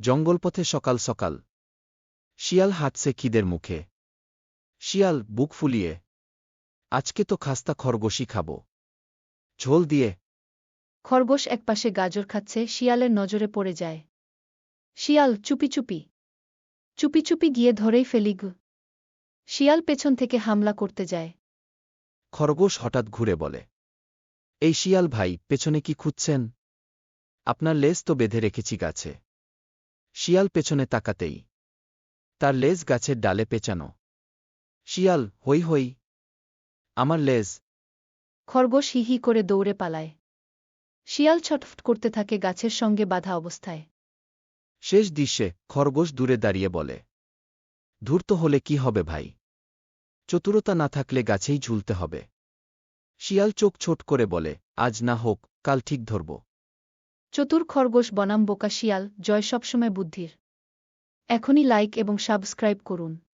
জঙ্গলপথে সকাল সকাল। শিয়াল হাঁটছে খিদের মুখে। শিয়াল বুক ফুলিয়ে আজকে তো খাস্তা খরগোশই খাব। ঝোল দিয়ে। খরগোশ একপাশে গাজর খাচ্ছে শিয়ালের নজরে পড়ে যায়। শিয়াল চুপি চুপি। চুপি চুপি গিয়ে ধরেই ফেলি গু। শিয়াল পেছন থেকে হামলা করতে যায়। খরগোশ হঠাৎ ঘুরে বলে এই শিয়াল ভাই পেছনে কি খুঁজছেন? আপনার লেজ তো বেঁধে রেখেছি গাছে। শিয়াল পেছনে তাকাতেই। তার লেজ গাছের ডালে পেঁচানো। শিয়াল হই হই। আমার লেজ। খরগোশ হি হি করে দৌড়ে পালায়। শিয়াল ছটফট করতে থাকে গাছের সঙ্গে বাধা অবস্থায়। শেষ দৃশ্যে খরগোশ দূরে দাঁড়িয়ে বলে ধূর্ত হলে কি হবে ভাই? চতুরতা না থাকলে গাছেই ঝুলতে হবে। শিয়াল চোখ ছোট করে বলে আজ না হোক কাল ঠিক ধরব। চতুর খরগোশ বনাম বোকা শিয়াল জয় সবসময় বুদ্ধির। এখনই লাইক এবং সাবস্ক্রাইব করুন।